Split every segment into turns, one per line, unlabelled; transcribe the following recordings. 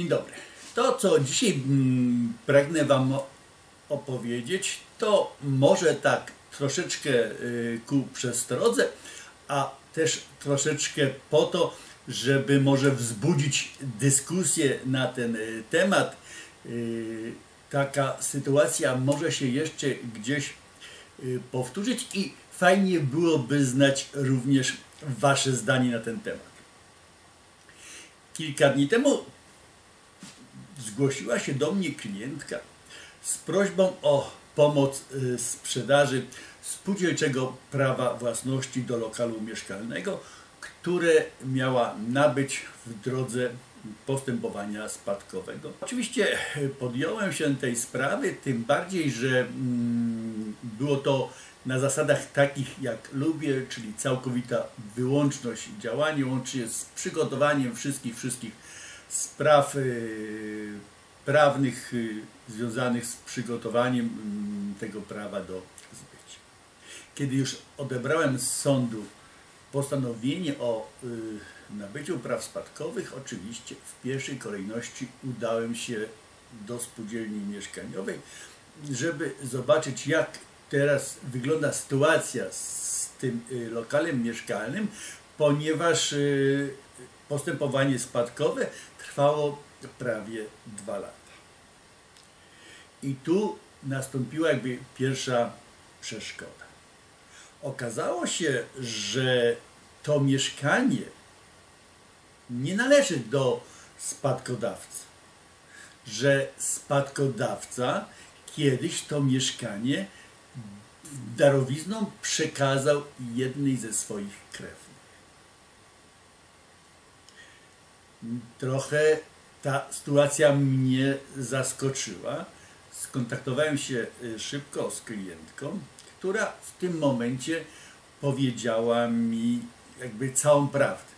Dzień dobry. To, co dzisiaj mm, pragnę Wam opowiedzieć, to może tak troszeczkę y, ku przestrodze, a też troszeczkę po to, żeby może wzbudzić dyskusję na ten y, temat. Y, taka sytuacja może się jeszcze gdzieś powtórzyć i fajnie byłoby znać również Wasze zdanie na ten temat. Kilka dni temu zgłosiła się do mnie klientka z prośbą o pomoc y, sprzedaży spółdzielczego prawa własności do lokalu mieszkalnego, które miała nabyć w drodze postępowania spadkowego. Oczywiście podjąłem się tej sprawy, tym bardziej, że mm, było to na zasadach takich jak lubię, czyli całkowita wyłączność działania, łącznie z przygotowaniem wszystkich, wszystkich spraw y, prawnych y, związanych z przygotowaniem mm, tego prawa do zbycia. Kiedy już odebrałem z sądu postanowienie o y, nabyciu praw spadkowych, oczywiście w pierwszej kolejności udałem się do spółdzielni mieszkaniowej, żeby zobaczyć jak teraz wygląda sytuacja z tym lokalem mieszkalnym, ponieważ postępowanie spadkowe trwało prawie dwa lata. I tu nastąpiła jakby pierwsza przeszkoda. Okazało się, że to mieszkanie nie należy do spadkodawcy, że spadkodawca kiedyś to mieszkanie darowizną przekazał jednej ze swoich krewnych. Trochę ta sytuacja mnie zaskoczyła. Skontaktowałem się y, szybko z klientką, która w tym momencie powiedziała mi jakby całą prawdę.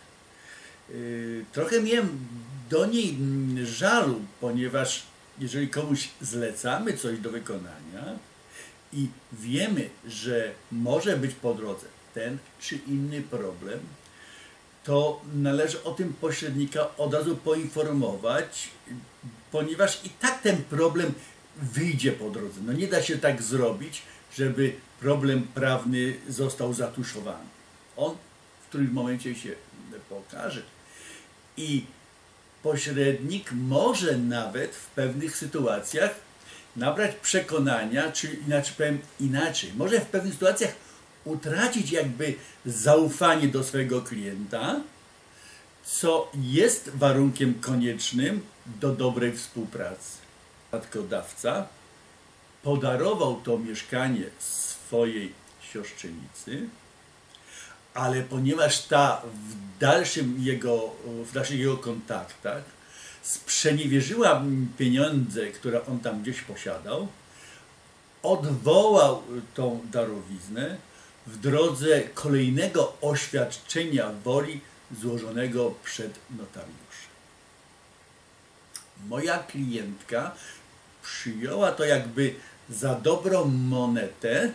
Y, trochę miałem do niej żalu, ponieważ jeżeli komuś zlecamy coś do wykonania i wiemy, że może być po drodze ten czy inny problem, to należy o tym pośrednika od razu poinformować, ponieważ i tak ten problem wyjdzie po drodze. No nie da się tak zrobić, żeby problem prawny został zatuszowany. On w którymś momencie się pokaże. I pośrednik może nawet w pewnych sytuacjach nabrać przekonania, czy inaczej powiem inaczej, może w pewnych sytuacjach utracić jakby zaufanie do swojego klienta, co jest warunkiem koniecznym do dobrej współpracy. Spadkodawca podarował to mieszkanie swojej siostrzenicy, ale ponieważ ta w dalszym jego, w dalszych jego kontaktach sprzeniewierzyła pieniądze, które on tam gdzieś posiadał, odwołał tą darowiznę w drodze kolejnego oświadczenia woli złożonego przed notariuszem. Moja klientka przyjęła to jakby za dobrą monetę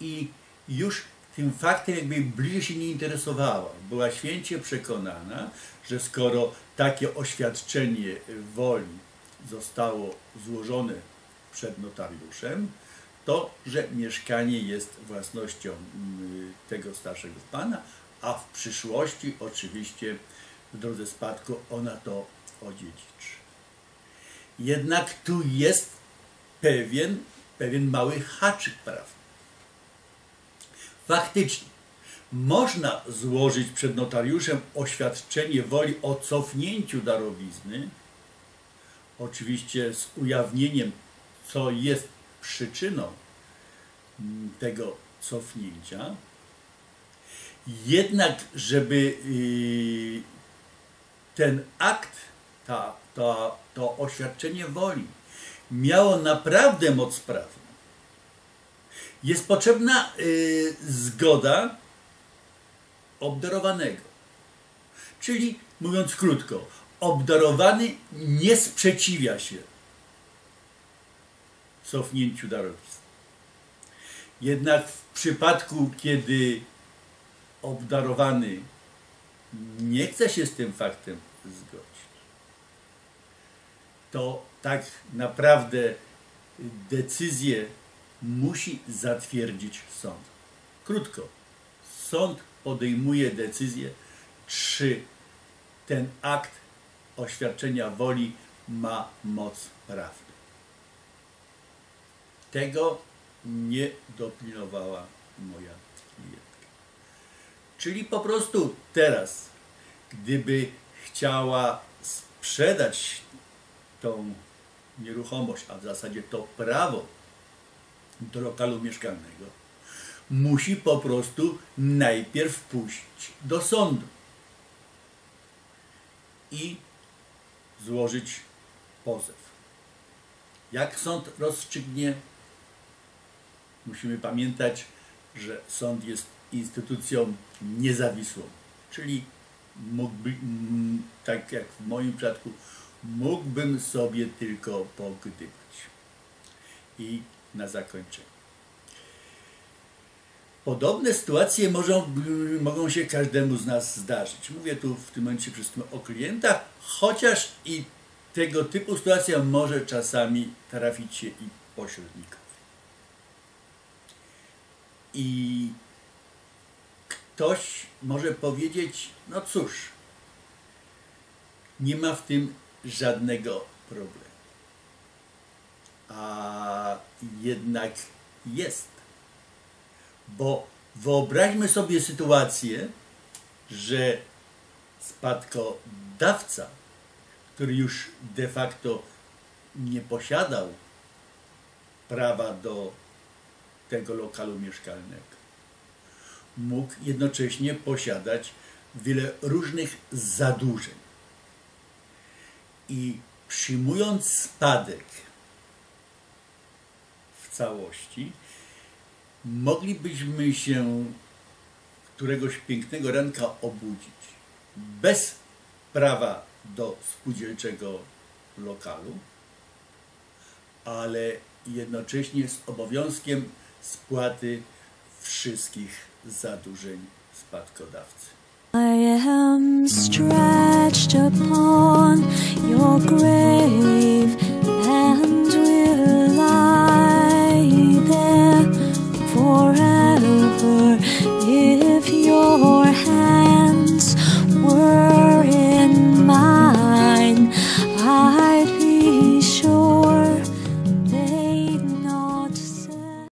i już tym faktem jakby bliżej się nie interesowała. Była święcie przekonana, że skoro takie oświadczenie woli zostało złożone przed notariuszem, to, że mieszkanie jest własnością mm, tego starszego pana, a w przyszłości oczywiście w drodze spadku ona to odziedziczy. Jednak tu jest pewien, pewien mały haczyk prawny. Faktycznie, można złożyć przed notariuszem oświadczenie woli o cofnięciu darowizny, oczywiście z ujawnieniem, co jest przyczyną mm, tego cofnięcia. Jednak, żeby y, ten akt, ta, ta, to oświadczenie woli miało naprawdę moc prawną, jest potrzebna y, zgoda obdarowanego. Czyli, mówiąc krótko, obdarowany nie sprzeciwia się cofnięciu darowizny. Jednak w przypadku, kiedy obdarowany nie chce się z tym faktem zgodzić, to tak naprawdę decyzję musi zatwierdzić sąd. Krótko, sąd podejmuje decyzję, czy ten akt oświadczenia woli ma moc prawną. Tego nie dopilnowała moja klientka. Czyli po prostu teraz, gdyby chciała sprzedać tą nieruchomość, a w zasadzie to prawo do lokalu mieszkalnego, musi po prostu najpierw pójść do sądu i złożyć pozew. Jak sąd rozstrzygnie, musimy pamiętać, że sąd jest instytucją niezawisłą, czyli mógłby, tak jak w moim przypadku, mógłbym sobie tylko pogdywać. I na zakończenie. Podobne sytuacje mogą, mogą się każdemu z nas zdarzyć. Mówię tu w tym momencie wszystkim o klientach, chociaż i tego typu sytuacja może czasami trafić się i pośrednikowi. I ktoś może powiedzieć, no cóż, nie ma w tym żadnego problemu. A jednak jest. Bo wyobraźmy sobie sytuację, że spadkodawca, który już de facto nie posiadał prawa do tego lokalu mieszkalnego, mógł jednocześnie posiadać wiele różnych zadłużeń. I przyjmując spadek w całości, moglibyśmy się któregoś pięknego ranka obudzić bez prawa do spółdzielczego lokalu, ale jednocześnie z obowiązkiem spłaty wszystkich zadłużeń spadkodawcy. I am stretched upon your grave